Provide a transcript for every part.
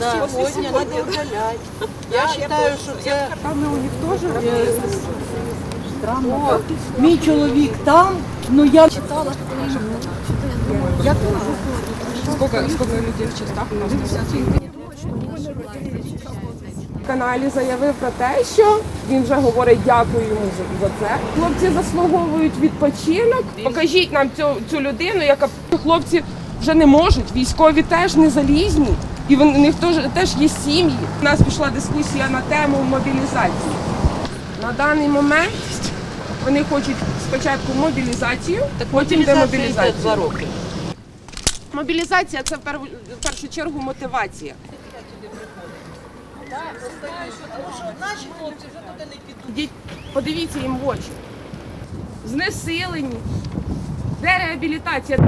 Сьогодні треба удаляти. Я вважаю, що це Там у них теж странно. Мій чоловік там, ну я читала. Сколько, сколько людей в частах у нас? В каналі заявив про те, що він вже говорить дякую йому за, за це. Хлопці заслуговують відпочинок. Покажіть нам цю, цю людину, яка хлопці вже не можуть. Військові теж не залізні, і у них теж, теж є сім'ї. У нас пішла дискусія на тему мобілізації. На даний момент вони хочуть спочатку мобілізацію, потім демобілізацію. два роки. Мобілізація це в в першу чергу мотивація. Наші хлопці вже туди не підуть. Подивіться їм в очі. Знесилені. Де реабілітація?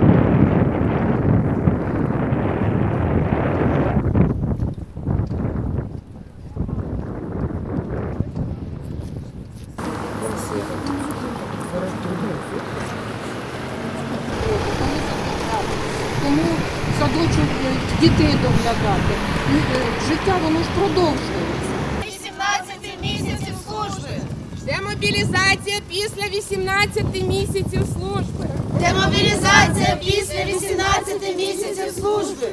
Тому садочок е, дітей доглядати. Ну, е, Життя воно ж продовжується. 18 місяців служби. Демобілізація після 18 місяців служби. Демобілізація після 18 місяців служби.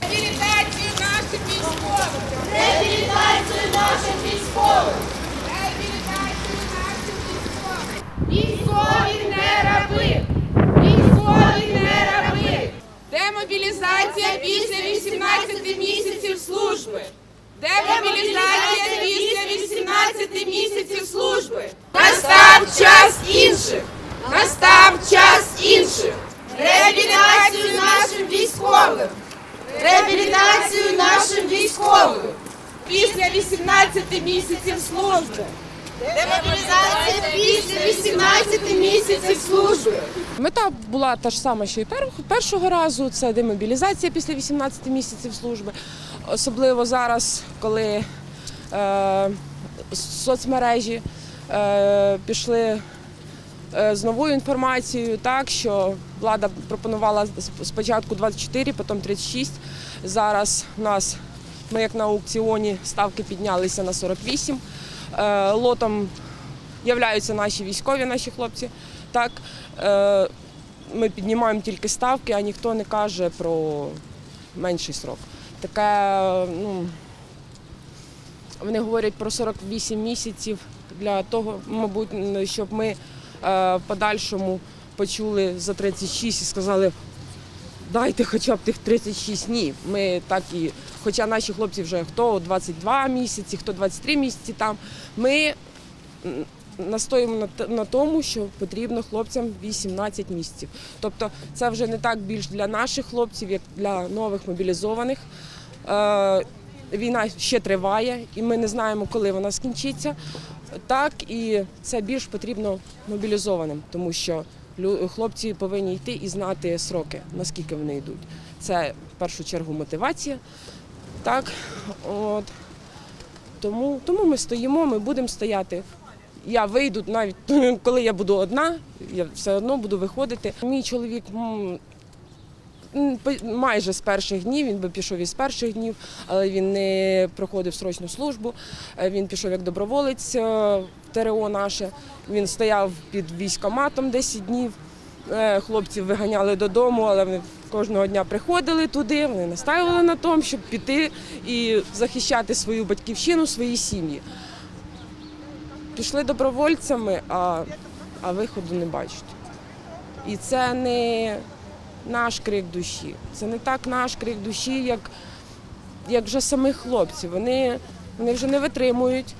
Реабілітацію наших військових. Реабілітацію наших військових. Реабілітацію наших військових. Військові не раби. Військові не раби. Демобілізація після 18 місяців служби. Демобілізація після 18 місяців служби. Настав час інших. Настав час інших. Реабілітацію нашим військовим. Реабілітацію нашим військовим. Після 18 місяців служби. Демобілізація після 18 місяців служби. Мета була та ж сама, що і першого разу. Це демобілізація після 18 місяців служби. Особливо зараз, коли е, соцмережі е, пішли е, з новою інформацією, так що влада пропонувала спочатку 24, потім 36. Зараз у нас ми як на аукціоні ставки піднялися на 48. Е, лотом являються наші військові, наші хлопці. Так, е, ми піднімаємо тільки ставки, а ніхто не каже про менший срок. Таке, ну, вони говорять про 48 місяців для того, мабуть, щоб ми е, в подальшому почули за 36 і сказали, дайте хоча б тих 36 ні. Ми так і, хоча наші хлопці вже хто 22 місяці, хто 23 місяці там, ми настоїмо на, на тому, що потрібно хлопцям 18 місяців. Тобто це вже не так більш для наших хлопців, як для нових мобілізованих. Е, війна ще триває, і ми не знаємо, коли вона скінчиться. Так, і це більш потрібно мобілізованим, тому що хлопці повинні йти і знати сроки, наскільки вони йдуть. Це в першу чергу мотивація. Так, от. Тому, тому ми стоїмо, ми будемо стояти. Я вийду навіть коли я буду одна, я все одно буду виходити. Мій чоловік майже з перших днів, він би пішов із перших днів, але він не проходив срочну службу. Е, Він пішов як доброволець е, в ТРО наше. Він стояв під військоматом 10 днів. Е, Хлопців виганяли додому, але вони кожного дня приходили туди. Вони настаювали на тому, щоб піти і захищати свою батьківщину, свої сім'ї. Пішли добровольцями, а, а виходу не бачать. І це не наш крик душі. Це не так наш крик душі, як, як вже самих хлопців. Вони, вони вже не витримують.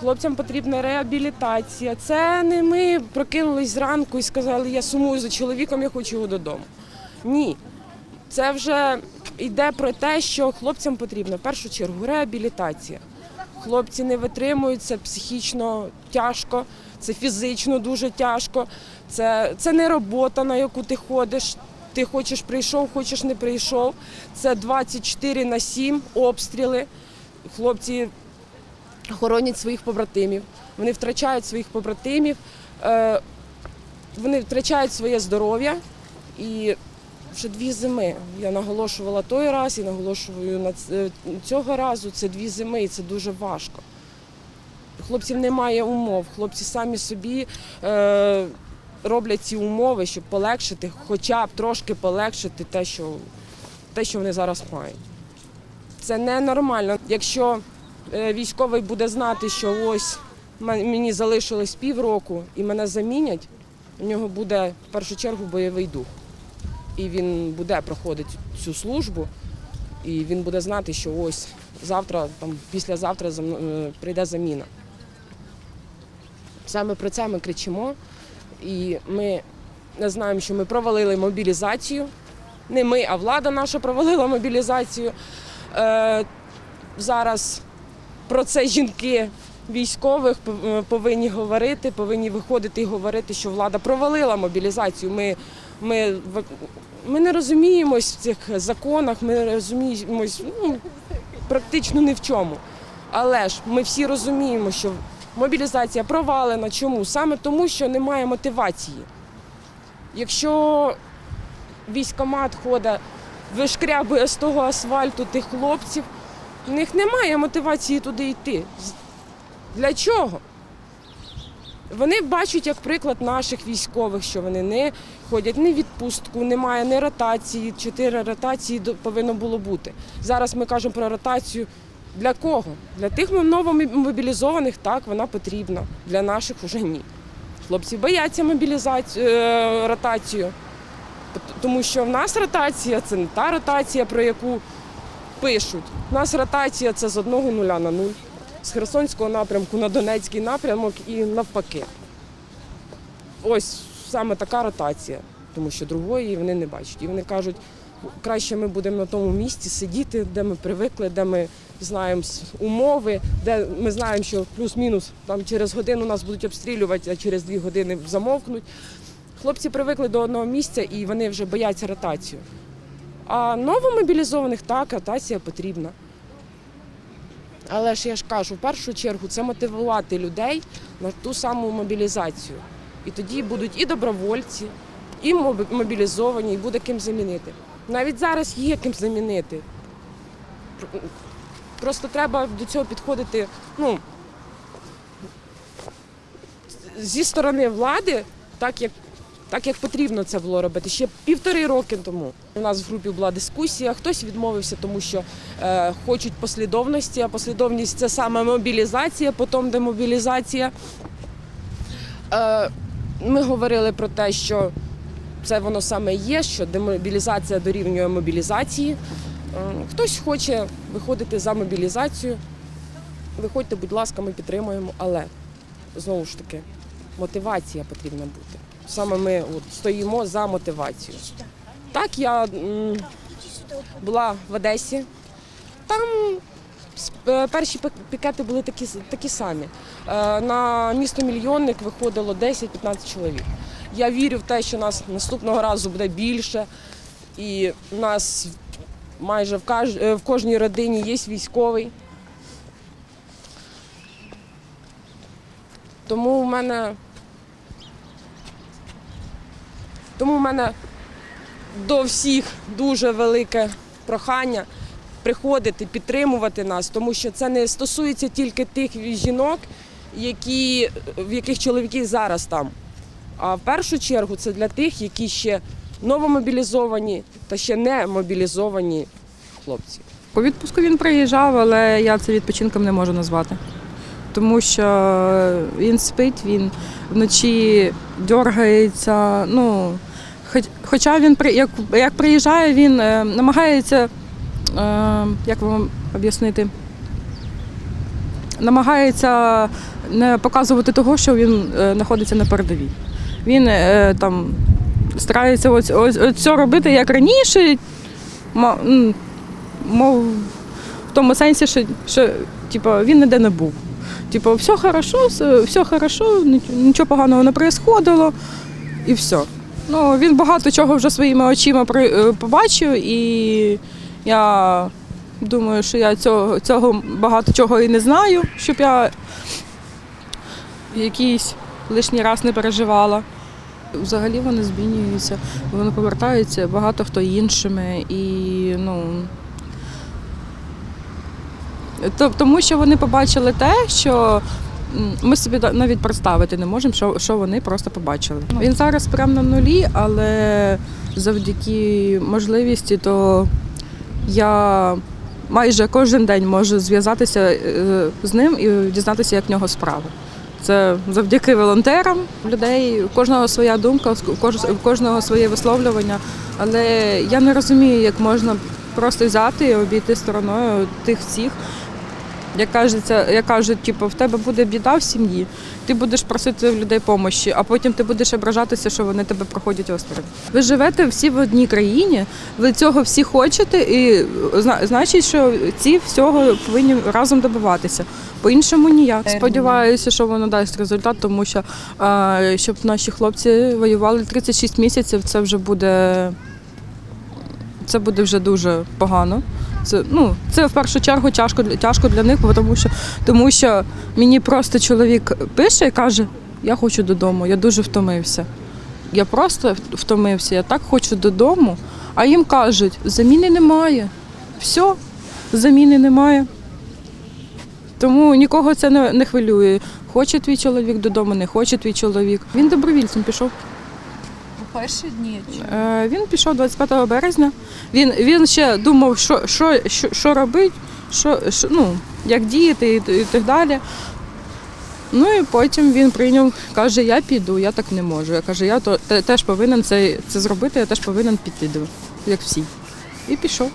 Хлопцям потрібна реабілітація. Це не ми прокинулись зранку і сказали, я сумую за чоловіком, я хочу його додому. Ні. Це вже йде про те, що хлопцям потрібна в першу чергу реабілітація. Хлопці не витримують, це психічно тяжко, це фізично дуже тяжко. Це, це не робота, на яку ти ходиш. Ти хочеш прийшов, хочеш не прийшов. Це 24 на 7 обстріли. Хлопці хоронять своїх побратимів. Вони втрачають своїх побратимів, е, вони втрачають своє здоров'я і вже дві зими. Я наголошувала той раз і наголошую на цього разу. Це дві зими, і це дуже важко. Хлопців немає умов. Хлопці самі собі е, роблять ці умови, щоб полегшити, хоча б трошки полегшити те, що, те, що вони зараз мають. Це ненормально. Якщо е, військовий буде знати, що ось мені залишилось півроку і мене замінять, у нього буде в першу чергу бойовий дух. І він буде проходити цю службу, і він буде знати, що ось завтра, там, післязавтра е, прийде заміна. Саме про це ми кричимо. І ми не знаємо, що ми провалили мобілізацію. Не ми, а влада наша провалила мобілізацію. Е, зараз про це жінки військових е, повинні говорити, повинні виходити і говорити, що влада провалила мобілізацію. Ми, ми, ми не розуміємось в цих законах, ми не розуміємось ну, практично ні в чому. Але ж ми всі розуміємо, що мобілізація провалена. Чому? Саме тому, що немає мотивації. Якщо військомат ходить, вишкрябує з того асфальту тих хлопців, в них немає мотивації туди йти. Для чого? Вони бачать як приклад наших військових, що вони не ходять ні відпустку, немає ні ротації. Чотири ротації повинно було бути. Зараз ми кажемо про ротацію. Для кого? Для тих новомобілізованих так вона потрібна. Для наших уже ні. Хлопці бояться мобілізацію е, ротацію. Тому що в нас ротація це не та ротація, про яку пишуть. У нас ротація це з одного нуля на нуль, з Херсонського напрямку на Донецький напрямок і навпаки. Ось саме така ротація, тому що другої вони не бачать. І вони кажуть, краще ми будемо на тому місці сидіти, де ми привикли, де ми знаємо умови, де ми знаємо, що плюс-мінус там через годину нас будуть обстрілювати, а через дві години замовкнуть. Хлопці привикли до одного місця і вони вже бояться ротацію. А новомобілізованих так, ротація потрібна. Але ж я ж кажу, в першу чергу це мотивувати людей на ту саму мобілізацію. І тоді будуть і добровольці, і мобілізовані, і буде ким замінити. Навіть зараз є ким замінити. Просто треба до цього підходити ну, зі сторони влади, так як, так як потрібно це було робити ще півтори роки тому. У нас в групі була дискусія, хтось відмовився, тому що е, хочуть послідовності, а послідовність це саме мобілізація, потім демобілізація. Е, ми говорили про те, що це воно саме є, що демобілізація дорівнює мобілізації. Е, Хтось хоче виходити за мобілізацію. Виходьте, будь ласка, ми підтримуємо, але знову ж таки, мотивація потрібна бути. Саме ми от, стоїмо за мотивацію. Так, я м, була в Одесі. Там е, перші пікети були такі, такі самі. Е, На місто мільйонник виходило 10-15 чоловік. Я вірю в те, що нас наступного разу буде більше. І у нас майже в, каж... е, в кожній родині є військовий. Тому в мене. Тому в мене до всіх дуже велике прохання приходити, підтримувати нас, тому що це не стосується тільки тих жінок, які, в яких чоловіки зараз там. А в першу чергу це для тих, які ще новомобілізовані та ще не мобілізовані хлопці. По відпуску він приїжджав, але я це відпочинком не можу назвати. Тому що він спить, він вночі дергається. Ну, хоч, хоча він як, як приїжджає, він е, намагається, е, як вам об'яснити, намагається не показувати того, що він е, знаходиться на передовій. Він е, там старається ось, ось, ось це робити як раніше. мов в тому сенсі, що, що типу, він ніде не був. Типу, все хорошо, все, все хорошо, нічого поганого не происходило і все. Ну, він багато чого вже своїми очима при- е, побачив, і я думаю, що я цього, цього багато чого і не знаю, щоб я якийсь лишній раз не переживала. Взагалі вони змінюються, вони повертаються, багато хто іншими і ну. Тому що вони побачили те, що ми собі навіть представити не можемо, що, що вони просто побачили. Він зараз прямо на нулі, але завдяки можливості, то я майже кожен день можу зв'язатися е, з ним і дізнатися, як в нього справи. Це завдяки волонтерам людей. У кожного своя думка, у кожного своє висловлювання. Але я не розумію, як можна просто взяти і обійти стороною тих всіх. Як кажеться, як кажуть, типу, в тебе буде біда в сім'ї, ти будеш просити в людей допомоги, а потім ти будеш ображатися, що вони тебе проходять осторонь. Ви живете всі в одній країні, ви цього всі хочете, і значить, що ці всього повинні разом добиватися. По-іншому ніяк. Сподіваюся, що воно дасть результат, тому що е, щоб наші хлопці воювали 36 місяців, це вже буде. Це буде вже дуже погано. Це, ну, це в першу чергу тяжко, тяжко для них, тому що, тому що мені просто чоловік пише і каже, я хочу додому, я дуже втомився. Я просто втомився, я так хочу додому, а їм кажуть, заміни немає. Все, заміни немає. Тому нікого це не, не хвилює. Хоче твій чоловік додому, не хоче твій чоловік. Він добровільцем пішов. У перші дні Е, Він пішов 25 березня. Він, він ще думав, що, що, що, що робити, що, що, ну, як діяти і, і так далі. Ну і потім він прийняв, каже, я піду, я так не можу. Я каже, я то, те- теж повинен це, це зробити, я теж повинен піти, як всі. І пішов.